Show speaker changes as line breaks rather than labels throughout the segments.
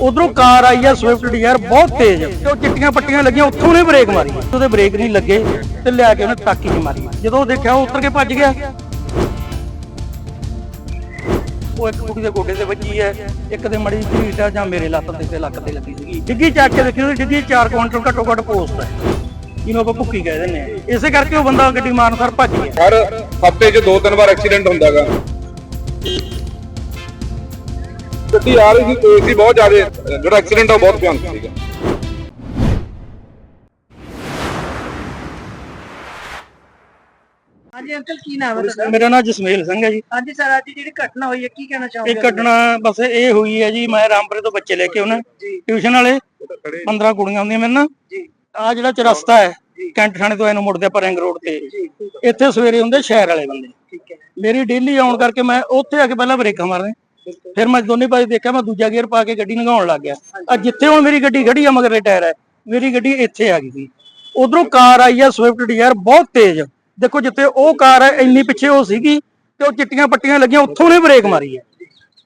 ਉਧਰੋਂ ਕਾਰ ਆਈ ਆ Swift Dzire ਬਹੁਤ ਤੇਜ਼। ਤੇ ਉਹ ਚਿੱਟੀਆਂ ਪੱਟੀਆਂ ਲੱਗੀਆਂ, ਉੱਥੋਂ ਨੇ ਬ੍ਰੇਕ ਮਾਰੀ। ਉਹਦੇ ਬ੍ਰੇਕ ਨਹੀਂ ਲੱਗੇ ਤੇ ਲਿਆ ਕੇ ਉਹਨੇ ਤਾਕੀ 'ਚ ਮਾਰੀ। ਜਦੋਂ ਉਹ ਦੇਖਿਆ, ਉਹ ਉੱਤਰ ਕੇ ਭੱਜ ਗਿਆ। ਉਹ ਇੱਕ ਕੁੜੀ ਦੇ ਗੋਡੇ ਤੇ ਵੱਜੀ ਹੈ। ਇੱਕ ਦੇ ਮੜੀ ਢੀਟ ਆ ਜਾਂ ਮੇਰੇ ਲੱਤ ਤੇ ਤੇ ਲੱਕ ਤੇ ਲੱਗੀ ਸੀਗੀ। ਡਿੱਗੀ ਚੱਕ ਕੇ ਦੇਖੀ ਉਹਦੀ ਡਿੱਗੀ 4 ਕੁਇੰਟਲ ਘੱਟੋ ਘੱਟ ਪੋਸਟ ਹੈ। ਜਿਹਨੂੰ ਆਪਾਂ ਭੁੱਕੀ ਕਹਿ ਦਿੰਦੇ ਆ ਇਸੇ ਕਰਕੇ ਉਹ ਬੰਦਾ ਗੱਡੀ ਮਾਰਨ ਸਰ ਭੱਜ ਗਿਆ।
ਹਰ ਹਫ਼ਤੇ 'ਚ ਦੋ ਤਿੰਨ ਵਾਰ ਐਕਸੀਡੈਂਟ ਹੁੰਦਾਗਾ। ਗੱਡੀ ਆ ਰਹੀ ਸੀ ਤੇਜ਼ ਸੀ ਬਹੁਤ ਜ਼ਿਆਦਾ। ਜਿਹੜਾ ਐਕਸੀਡੈਂਟ ਆ ਉਹ ਬਹੁਤ ਭਿਆਨਕ ਸੀਗਾ।
ਹਾਂਜੀ ਅੰਕਲ ਕੀ ਨਾਮ ਹੈ ਤੁਹਾਡਾ?
ਮੇਰਾ ਨਾਮ ਜਸਮੇਲ ਸਿੰਘ ਹੈ ਜੀ।
ਹਾਂਜੀ ਸਰ ਅੱਜ ਜਿਹੜੀ ਘਟਨਾ ਹੋਈ ਹੈ ਕੀ ਕਹਿਣਾ ਚਾਹੋਗੇ
ਇਹ ਘਟਨਾ ਬਸ ਇਹ ਹੋਈ ਹੈ ਜੀ ਮੈਂ ਰਾਮਪੁਰੇ ਤੋਂ ਬੱਚੇ ਲੈ ਕੇ ਆਉਣਾ। ਟਿਊਸ਼ਨ ਵਾਲੇ 15 ਕੁੜੀਆਂ ਹੁੰਦੀਆਂ ਮੇਰੇ ਨਾਲ।
ਜੀ।
ਆ ਜਿਹੜਾ ਚਰਸਤਾ ਹੈ ਕੈਂਟ ਥਾਣੇ ਤੋਂ ਇਹਨੂੰ ਮੁੜਦੇ ਆਪਾਂ ਰਿੰਗ ਰੋਡ ਤੇ। ਇੱਥੇ ਸਵੇਰੇ ਹੁੰਦੇ ਸ਼ਹਿਰ ਵਾਲੇ ਬੰਦੇ।
ਠੀਕ ਹੈ।
ਮੇਰੀ ਡੇਲੀ ਆਉਣ ਕਰਕੇ ਮੈਂ ਉੱਥੇ ਆ ਕੇ ਪਹਿਲਾਂ ਬ੍ਰੇਕਾਂ ਮਾਰਨੇ ਫਿਰ ਮੈਂ ਦੋਨੇ ਪਾਸੇ ਦੇਖਿਆ, ਮੈਂ ਦੂਜਾ ਗੇਅਰ ਪਾ ਕੇ ਗੱਡੀ ਲੰਘਾਉਣ ਲੱਗ ਗਿਆ। ਆ ਜਿੱਥੇ ਹੁਣ ਮੇਰੀ ਗੱਡੀ ਖੜੀ ਆ, ਮਗਰ ਟਾਇਰ ਹੈ ਮੇਰੀ ਗੱਡੀ ਇੱਥੇ ਆ ਗਈ ਸੀ। ਉਧਰੋਂ ਕਾਰ ਆਈ ਆ ਸਵਿਫਟ ਡਿਜ਼ਾਇਰ ਬਹੁਤ ਤੇਜ਼। ਦੇਖੋ ਜਿੱਥੇ ਉਹ ਕਾਰ ਹੈ ਇੰਨੀ ਪਿੱਛੇ ਉਹ ਸੀਗੀ ਤੇ ਉਹ ਚਿੱਟੀਆਂ ਪੱਟੀਆਂ ਲੱਗੀਆਂ, ਉੱਥੋਂ ਨੇ ਬ੍ਰੇਕ ਮਾਰੀ ਹੈ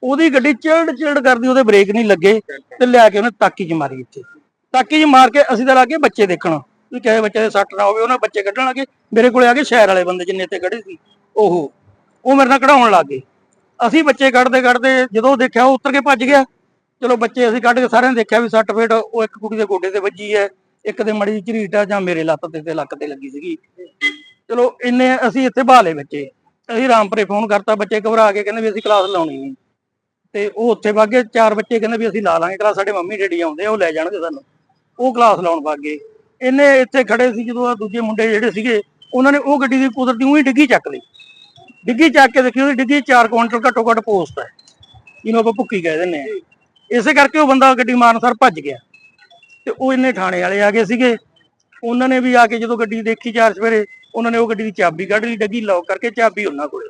ਉਹਦੀ ਗੱਡੀ ਚਿਲਡ ਚਿਲਡ ਕਰਦੀ, ਉਹਦੇ ਬ੍ਰੇਕ ਨਹੀਂ ਲੱਗੇ ਤੇ ਲਿਆ ਕੇ ਉਹਨੇ ਤਾਕੀ 'ਚ ਮਾਰੀ ਇੱਥੇ। ਤਾਕੀ 'ਚ ਮਾਰ ਕੇ ਅਸੀਂ ਤਾਂ ਲੱਗੇ ਬੱਚੇ ਦੇਖਣ। ਵੀ ਕਿਸੇ ਬੱਚੇ ਦੇ ਸੱਟ ਨਾ ਹੋਵੇ, ਉਹਨਾਂ ਬੱਚੇ ਕੱਢਣ ਲੱਗੇ। ਮੇਰੇ ਕੋਲੇ ਆ ਕੇ ਸ਼ਹਿਰ ਵਾਲੇ ਬੰਦੇ ਜਿੰਨੇ ਇੱਥੇ ਖੜੇ ਸੀ, ਉਹ। ਉਹ ਮੇਰੇ ਨਾਲ ਕਢਾਉਣ ਲੱਗ ਗਏ। ਅਸੀਂ ਬੱਚੇ ਕੱਢਦੇ ਕੱਢਦੇ ਜਦੋਂ ਦੇਖਿਆ ਉਹ ਉੱਤਰ ਕੇ ਭੱਜ ਗਿਆ। ਚਲੋ ਬੱਚੇ ਅਸੀਂ ਕੱਢ ਕੇ ਸਾਰਿਆਂ ਨੇ ਦੇਖਿਆ ਵੀ ਸੱਟ ਫੇਟ ਉਹ ਇੱਕ ਕੁੜੀ ਦੇ ਗੋਡੇ ਤੇ ਵੱਜੀ ਹੈ, ਇੱਕ ਦੇ ਮੜੀ ਝਰੀਟ ਆ ਜਾਂ ਮੇਰੇ ਲੱਤ ਤੇ ਤੇ ਲੱਕ ਤੇ ਲੱਗੀ ਸੀਗੀ। ਚਲੋ ਇੰਨੇ ਅਸੀਂ ਇੱਥੇ ਬਹਾਲੇ ਬੱਚੇ। ਅਸੀਂ ਰਾਮਪੁਰੇ ਫੋਨ ਕਰਤਾ, ਬੱਚੇ ਘਬਰਾ ਕੇ ਕਹਿੰਦੇ ਵੀ ਅਸੀਂ ਕਲਾਸ ਲਾਉਣੀ ਨਹੀਂ। ਤੇ ਉਹ ਉੱਥੇ ਵਾਗੇ ਚਾਰ ਬੱਚੇ ਕਹਿੰਦੇ ਵੀ ਅਸੀਂ ਲਾ ਲਾਂਗੇ ਕਲਾਸ ਸਾਡੇ ਮੰਮੀ ਡੈਡੀ ਆਉਂਦੇ ਆ, ਉਹ ਲੈ ਜਾਣਗੇ ਸਾਨੂੰ। ਉਹ ਕਲਾਸ ਲਾਉਣ ਵਾਗੇ ਇਹਨੇ ਇੱਥੇ ਖੜੇ ਸੀ ਜਦੋਂ ਆ ਦੂਜੇ ਮੁੰਡੇ ਜਿਹੜੇ ਸੀਗੇ, ਉਹਨਾਂ ਨੇ ਉਹ ਗੱਡੀ ਦੀ ਕੁਦਰਤੀ ਉਹੀ ਡਿੱਗੀ ਚੱਕ ਲਈ। ਡਿੱਗੀ ਚੱਕ ਕੇ ਦੇਖੀ ਉਹਦੀ ਡਿੱਗੀ 4 ਕੁਇੰਟਲ ਘੱਟੋ ਘੱਟ ਪੋਸਟ ਹੈ। ਜਿਹਨੂੰ ਆਪਾਂ ਭੁੱਕੀ ਕਹਿ ਦਿੰਦੇ ਆ ਇਸੇ ਕਰਕੇ ਉਹ ਬੰਦਾ ਗੱਡੀ ਮਾਰਨ ਸਰ ਭੱਜ ਗਿਆ। ਤੇ ਉਹ ਇੰਨੇ ਥਾਣੇ ਵਾਲੇ ਆ ਗਏ ਸੀਗੇ। ਉਹਨਾਂ ਨੇ ਵੀ ਆ ਕੇ ਜਦੋਂ ਗੱਡੀ ਦੇਖੀ ਚਾਰ ਸਵੇਰੇ ਉਹਨਾਂ ਨੇ ਉਹ ਗੱਡੀ ਦੀ ਚਾਬੀ ਕੱਢ ਲਈ ਡੱਗੀ ਲੌਕ ਕਰਕੇ ਚਾਬੀ ਉਹਨਾਂ ਕੋਲੇ।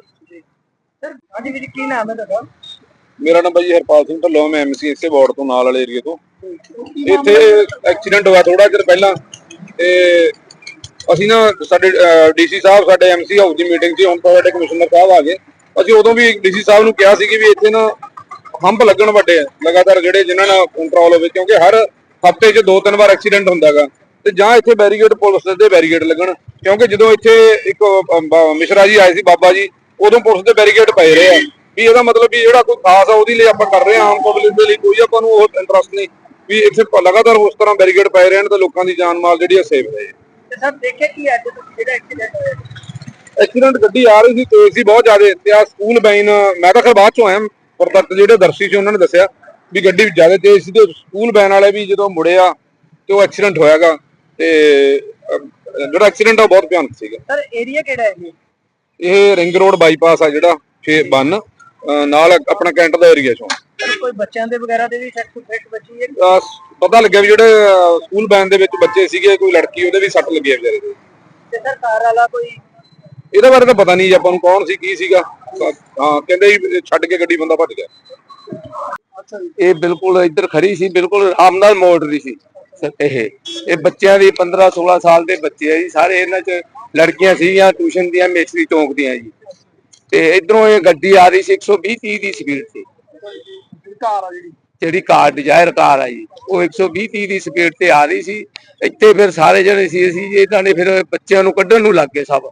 ਸਰ ਹਾਂਜੀ ਵੀਰ ਕੀ ਨਾਮ ਹੈ ਤੁਹਾਡਾ?
ਮੇਰਾ ਨਾਮ ਬਾਈ ਹਰਪਾਲ ਸਿੰਘ ਢੱਲੋਂ ਮੈਂ ਐਮਸੀ ਇਸੇ ਵਾਰਡ ਤੋਂ ਨਾਲ ਵਾਲੇ ਏਰੀਏ ਤੋਂ। ਇੱਥੇ ਐਕਸੀਡੈਂਟ ਹੋਇਆ ਥੋੜਾ ਚਿਰ ਪਹਿਲਾਂ ਤੇ ਅਸੀਂ ਨਾ ਸਾਡੇ ਡੀਸੀ ਸਾਹਿਬ, ਸਾਡੇ ਐਮਸੀ ਹਾਊਸ ਦੀ ਮੀਟਿੰਗ 'ਚ ਹੁਣ ਸਾਡੇ ਕਮਿਸ਼ਨਰ ਸਾਹਿਬ ਆ ਗਏ। ਅਸੀਂ ਉਦੋਂ ਵੀ ਡੀਸੀ ਸਾਹਿਬ ਨੂੰ ਕਿਹਾ ਸੀ ਕਿ ਵੀ ਇੱਥੇ ਨਾ ਹੰਪ ਲੱਗਣ ਵੱਡੇ ਆ, ਲਗਾਤਾਰ ਜਿਹੜੇ ਜਿਨ੍ਹਾਂ ਨਾਲ ਕੰਟਰੋਲ ਹੋਵੇ, ਕਿਉਂਕਿ ਹਰ ਹਫ਼ਤੇ 'ਚ ਦੋ ਤਿੰਨ ਵਾਰ ਐਕਸੀਡੈਂਟ ਹੁੰਦਾਗਾ। ਤੇ ਜਾਂ ਇੱਥੇ ਬੈਰੀਗੇਡ ਪੁਲਿਸ ਦੇ ਬੈਰੀਗੇਡ ਲੱਗਣ, ਕਿਉਂਕਿ ਜਦੋਂ ਇੱਥੇ ਇੱਕ ਮਿਸ਼ਰਾ ਜੀ ਆਏ ਸੀ, ਬਾਬਾ ਜੀ, ਉਦੋਂ ਪੁਲਿਸ ਦੇ ਬੈਰੀਗੇਡ ਪਏ ਰਹੇ ਆ। ਵੀ ਇਹਦਾ ਮਤਲਬ ਵੀ ਜਿਹੜਾ ਕੋਈ ਖਾਸ ਆ, ਉਹਦੇ ਲਈ ਆਪਾਂ ਕਰ ਰਹੇ ਆ, ਆਮ ਪਬਲਿਕ ਦੇ ਲਈ ਕੋਈ ਆਪਾਂ ਨੂੰ ਉਹ ਇੰਟਰਸਟ ਨਹੀਂ। ਵੀ ਇੱਥੇ ਲਗਾਤਾਰ ਉਸ ਤਰ੍ਹਾਂ ਬੈਰੀਗੇਡ ਪਏ ਰਹਿਣ ਤੇ ਲੋਕਾਂ ਦੀ ਜਾਨ ਮਾਲ ਜਿਹੜੀ ਆ, ਸੇਫ ਰਹੇ।
ਤੇ ਸਰ ਦੇਖਿਆ ਕੀ ਅੱਜ ਜਿਹੜਾ ਐਕਸੀਡੈਂਟ ਹੋਇਆ?
ਐਕਸੀਡੈਂਟ ਗੱਡੀ ਆ ਰਹੀ ਸੀ ਤੇਜ਼ ਸੀ ਬਹੁਤ ਜ਼ਿਆਦਾ। ਤੇ ਆ ਸਕੂਲ ਬੈਨ ਮੈਂ ਤਾਂ ਖੈਰ ਬਾਅਦ ਚੋਂ ਆਇਆ ਪਰ ਤੱਕ ਜਿਹੜੇ ਦਰਸ਼ੀ ਸੀ ਉਹਨਾਂ ਨੇ ਦੱਸਿਆ ਵੀ ਗੱਡੀ ਜ਼ਿਆਦਾ ਤੇਜ਼ ਸੀ ਤੇ ਸਕੂਲ ਬੈਨ ਵਾਲੇ ਵੀ ਜਦੋਂ ਮੁੜਿਆ ਤੇ ਉਹ ਐਕਸੀਡੈਂਟ ਹੋਇਆਗਾ। ਤੇ ਜਿਹੜਾ ਐਕਸੀਡੈਂਟ ਆ ਬਹੁਤ ਭਿਆਨਕ ਸੀਗਾ।
ਸਰ ਏਰੀਆ ਕਿਹੜਾ ਹੈ ਇਹ
ਇਹ ਰਿੰਗ ਰੋਡ ਬਾਈਪਾਸ ਆ ਜਿਹੜਾ 6 ਬੰਨ ਅ, ਨਾਲ ਆਪਣਾ ਕੈਂਟ ਦਾ ਏਰੀਆ ਚੋਂ।
ਕੋਈ ਬੱਚਿਆਂ ਦੇ ਵਗੈਰਾ ਦੇ ਵੀ ਸੱਟ ਫੇਟ ਬੱਚੀ ਹੈ?
ਪਤਾ ਲੱਗਿਆ ਵੀ ਜਿਹੜੇ ਸਕੂਲ ਬੈਨ ਦੇ ਵਿੱਚ ਬੱਚੇ ਸੀਗੇ ਕੋਈ ਲੜਕੀ ਉਹਦੇ ਵੀ ਸੱਟ ਲੱਗੀ ਆ ਵਿਚਾਰੇ ਦੇ।
ਤੇ ਸਰ ਕਾਰ ਵਾਲਾ ਕੋਈ
ਇਹਦੇ ਬਾਰੇ ਤਾਂ ਪਤਾ ਨਹੀਂ ਜੀ ਆਪਾਂ ਨੂੰ ਕੌਣ ਸੀ ਕੀ ਸੀਗਾ। ਹਾਂ ਕਹਿੰਦੇ ਜੀ ਛੱਡ ਕੇ ਗੱਡੀ ਬੰਦਾ ਭੱਜ ਗਿਆ।
ਇਹ ਬਿਲਕੁਲ ਇੱਧਰ ਖੜੀ ਸੀ ਬਿਲਕੁਲ ਆਰਾਮ ਨਾਲ ਮੋੜ ਰਹੀ ਸੀ ਸ- ਇਹ। ਇਹ ਬੱਚਿਆਂ ਦੀ 15 16 ਸਾਲ ਦੇ ਬੱਚੇ ਆ ਜੀ ਸਾਰੇ ਇਹਨਾਂ ਚ ਲੜਕੀਆਂ ਸੀਗੀਆਂ ਟਿਊਸ਼ਨ ਦੀਆਂ ਮੇਸਰੀ ਚੌਂਕ ਦੀਆਂ ਜੀ। ਤੇ ਇਧਰੋਂ ਇਹ ਗੱਡੀ ਆ ਰਹੀ ਸੀ 120 30 ਦੀ ਸਪੀਡ ਤੇ।
ਕਾਰ ਆ ਜਿਹੜੀ।
ਜਿਹੜੀ ਕਾਰ ਡਿਜ਼ਾਇਰ ਕਾਰ ਆ ਜੀ ਉਹ 120 30 ਦੀ ਸਪੀਡ ਤੇ ਆ ਰਹੀ ਸੀ। ਇੱਥੇ ਫਿਰ ਸਾਰੇ ਜਣੇ ਸੀ ਅਸੀਂ ਜੀ ਇਹਨਾਂ ਨੇ ਫਿਰ ਬੱਚਿਆਂ ਨੂੰ ਕੱਢਣ ਨੂੰ ਲੱਗ ਗਏ ਸਭ।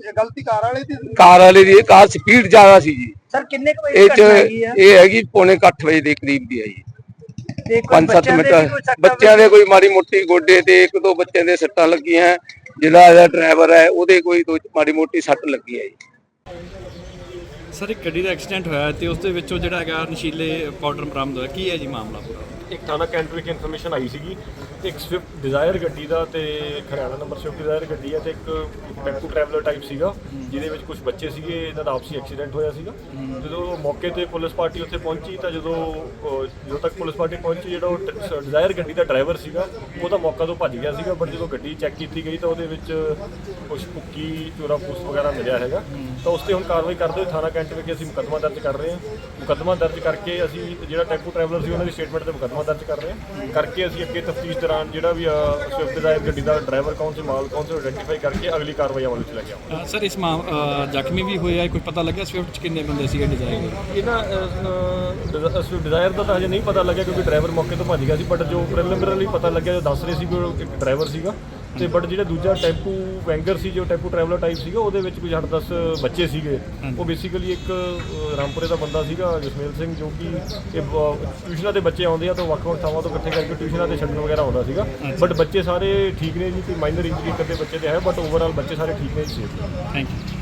ਇਹ ਗਲਤੀ ਕਾਰ ਵਾਲੇ ਦੀ
ਕਾਰ ਵਾਲੇ ਦੀ ਇਹ ਕਾਰ ਸਪੀਡ ਜ਼ਿਆਦਾ ਸੀ ਜੀ।
ਸਰ ਕਿੰਨੇ ਕੁ ਵਜੇ
ਇਹ ਚ
ਹੈਗੀ ਆ?
ਇਹ ਹੈਗੀ ਪੌਣੇ 8 ਵਜੇ ਦੇ ਕਰੀਬ ਦੀ ਹੈ ਜੀ
ਤੇ ਕੋਈ
5-7
ਬੱਚਿਆਂ
ਮਿੰਟ ਬੱਚਿਆਂ ਦੇ ਕੋਈ ਮਾੜੀ ਮੋਟੀ ਗੋਡੇ ਤੇ ਇੱਕ ਦੋ ਬੱਚਿਆਂ ਦੇ ਸੱਟਾਂ ਲੱਗੀਆਂ। ਜਿਹੜਾ ਇਹਦਾ ਡਰਾਈਵਰ ਹੈ ਉਹਦੇ ਕੋਈ ਦੋ ਮਾੜੀ ਮੋਟੀ ਸੱਟ ਲੱਗੀ ਹੈ ਜੀ।
ਸਰ, ਇੱਕ ਗੱਡੀ ਦਾ ਐਕਸੀਡੈਂਟ ਹੋਇਆ ਤੇ ਉਸ ਦੇ ਵਿੱਚੋਂ ਜਿਹੜਾ ਹੈਗਾ ਨਸ਼ੀਲੇ ਪਾਊਡਰ ਬਰਾਮਦ ਹੋਇਆ। ਕੀ ਹੈ ਜੀ ਮਾਮਲਾ? ਪੂਰਾ
ਇੱਕ ਥਾਣਾ ਕੈਂਟ ਵਿਖੇ ਇਨਫੋਰਮੇਸ਼ਨ ਆਈ ਸੀਗੀ, ਇੱਕ ਸਵਿਫਟ ਡਿਜ਼ਾਇਰ ਗੱਡੀ ਦਾ ਤੇ ਹਰਿਆਣਾ ਨੰਬਰ ਸਵਿਫਟ ਡਿਜ਼ਾਇਰ ਗੱਡੀ ਹੈ ਤੇ ਇੱਕ ਟੈਂਪੂ ਟਰੈਵਲਰ ਟਾਈਪ ਸੀਗਾ, ਜਿਹਦੇ ਵਿੱਚ ਕੁਝ ਬੱਚੇ ਸੀਗੇ, ਇਹਨਾਂ ਦਾ ਆਪਸੀ ਐਕਸੀਡੈਂਟ ਹੋਇਆ ਸੀਗਾ। ਜਦੋਂ ਮੌਕੇ ਤੇ ਪੁਲਿਸ ਪਾਰਟੀ ਉੱਥੇ ਪਹੁੰਚੀ ਤਾਂ ਜਦੋਂ ਜਦੋਂ ਤੱਕ ਪੁਲਿਸ ਪਾਰਟੀ ਪਹੁੰਚੀ, ਜਿਹੜਾ ਉਹ ਟ- ਡਿਜ਼ਾਇਰ ਗੱਡੀ ਦਾ ਡਰਾਈਵਰ ਸੀਗਾ, ਉਹ ਤਾਂ ਮੌਕਾ ਤੋਂ ਭੱਜ ਗਿਆ ਸੀਗਾ ਬਟ ਜਦੋਂ ਗੱਡੀ ਚੈੱਕ ਕੀਤੀ ਗਈ ਤਾਂ ਉਹਦੇ ਵਿੱਚ ਕੁਝ ਪੁੱਕੀ ਚੋਰਾ ਪੂਸ ਵਗੈਰਾ ਮਿਲਿਆ ਹੈਗਾ। ਤਾਂ ਉਸ ਤੇ ਹੁਣ ਕਾਰਵਾਈ ਕਰਦੇ ਹੋਏ ਥਾਣਾ ਕੈਂਟ ਵਿਖੇ ਅਸੀਂ ਮੁਕੱਦਮਾ ਦਰਜ ਕਰ ਰਹੇ ਹਾਂ। ਮੁਕੱਦਮਾ ਦਰਜ ਕਰਕੇ ਅਸੀਂ ਜਿਹੜਾ ਟੈਂਪੂ ਟਰੈਵਲਰ ਸੀ, ਉਹਨਾਂ ਦੀ ਸਟੇਟਮੈਂਟ ਤੇ ਮੁਕੱਦਮਾ ਮੁਕੱਦਮਾ ਦਰਜ ਕਰ ਰਹੇ ਹਾਂ। ਕਰਕੇ ਅਸੀਂ ਅੱਗੇ ਤਫਤੀਸ਼ ਦੌਰਾਨ ਜਿਹੜਾ ਵੀ ਸਵਿਫਟ ਡਿਜ਼ਾਇਰ ਗੱਡੀ ਦਾ ਡਰਾਈਵਰ ਕੌਣ ਸੀ ਮਾਲ ਕੌਣ ਸੀ ਆਇਡੈਂਟੀਫਾਈ ਕਰਕੇ ਅਗਲੀ ਕਾਰਵਾਈ ਅਮਲ ਵਿੱਚ ਲੈ ਕੇ ਆਵਾਂਗੇ।
ਸਰ ਇਸ ਮਾਮ ਜ਼ਖਮੀ ਵੀ ਹੋਇਆ ਹੈ, ਕੋਈ ਪਤਾ ਲੱਗਿਆ ਸਵਿਫਟ ਚ ਕਿੰਨੇ ਬੰਦੇ ਸੀਗੇ ਡਿਜ਼ਾਇਰ ਦੇ?
ਇਹਨਾਂ ਸਵਿਫਟ ਡਿਜ਼ਾਇਰ ਦਾ ਤਾਂ ਹਜੇ ਨਹੀਂ ਪਤਾ ਲੱਗਿਆ ਕਿਉਂਕਿ ਡਰਾਈਵਰ ਮੌਕੇ ਤੋਂ ਭੱਜ ਗਿਆ ਸੀ ਬਟ ਜੋ ਪ੍ਰੀਲਿਮਿਨਰੀ ਪਤਾ ਲੱਗਿਆ ਜੋ ਦੱਸ ਰਹੇ ਸੀ ਕਿ ਉਹ ਇੱਕ ਡਰਾਈਵਰ ਸੀਗਾ ਤੇ ਬਟ ਜਿਹੜਾ ਦੂਜਾ ਟੈਂਪੂ ਵੈਂਗਰ ਸੀ ਜੋ ਟੈਂਪੂ ਟਰੈਵਲਰ ਟਾਈਪ ਸੀਗਾ ਉਹਦੇ ਵਿੱਚ ਕੋਈ 8-10 ਬੱਚੇ ਸੀਗੇ। ਉਹ ਬੇਸਿਕਲੀ ਇੱਕ ਰਾਮਪੁਰੇ ਦਾ ਬੰਦਾ ਸੀਗਾ ਜਸਮੇਲ ਸਿੰਘ ਜੋ ਕਿ ਇਹ ਟਿਊਸ਼ਨਾਂ ਦੇ ਬੱਚੇ ਆਉਂਦੇ ਆ ਤਾਂ ਵੱਖ-ਵੱਖ ਥਾਵਾਂ ਤੋਂ ਇਕੱਠੇ ਕਰਕੇ ਟਿਊਸ਼ਨਾਂ ਤੇ ਛੱਡਣ ਵਗੈਰਾ ਆਉਂਦਾ ਸੀਗਾ। ਬਟ ਬੱਚੇ ਸਾਰੇ ਠੀਕ ਨੇ ਜੀ ਕੋਈ ਮਾਈਨਰ ਇੰਜਰੀ ਅੱਧੇ ਬੱਚੇ ਤੇ ਹੈ ਬਟ ਓਵਰਆਲ ਬੱਚੇ ਸਾਰੇ ਠੀਕ ਨੇ ਜੀ।
Thank you